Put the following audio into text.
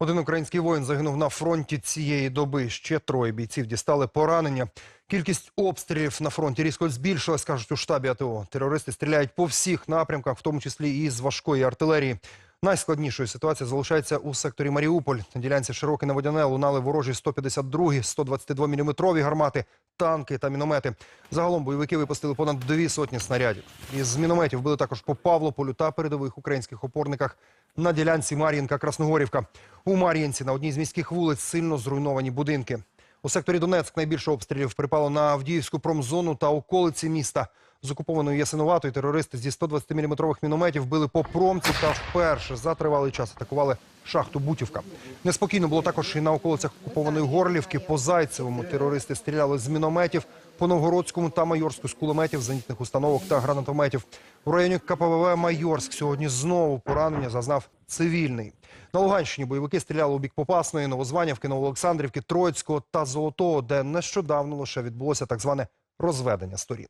Один український воїн загинув на фронті цієї доби. Ще троє бійців дістали поранення. Кількість обстрілів на фронті різко збільшилась, кажуть у штабі АТО. Терористи стріляють по всіх напрямках, в тому числі і з важкої артилерії. Найскладнішою ситуація залишається у секторі Маріуполь. На ділянці широке наводяне лунали ворожі 152, 122 мм гармати, танки та міномети. Загалом бойовики випустили понад дві сотні снарядів. Із мінометів били також по Павлополю та передових українських опорниках на ділянці Мар'їнка-Красногорівка. У Мар'їнці на одній з міських вулиць сильно зруйновані будинки. У секторі Донецьк найбільше обстрілів припало на Авдіївську промзону та околиці міста. З окупованої Ясиноватою терористи зі 120-мм мінометів били по промці та вперше за тривалий час атакували шахту Бутівка. Неспокійно було також і на околицях окупованої Горлівки. По Зайцевому терористи стріляли з мінометів, по Новгородському та Майорську з кулеметів, зенітних установок та гранатометів. У районі КПВВ Майорськ сьогодні знову поранення зазнав цивільний. На Луганщині бойовики стріляли у бік Попасної, Новозванівки, Новоолександрівки, Троїцького та Золотого, де нещодавно лише відбулося так зване розведення сторін.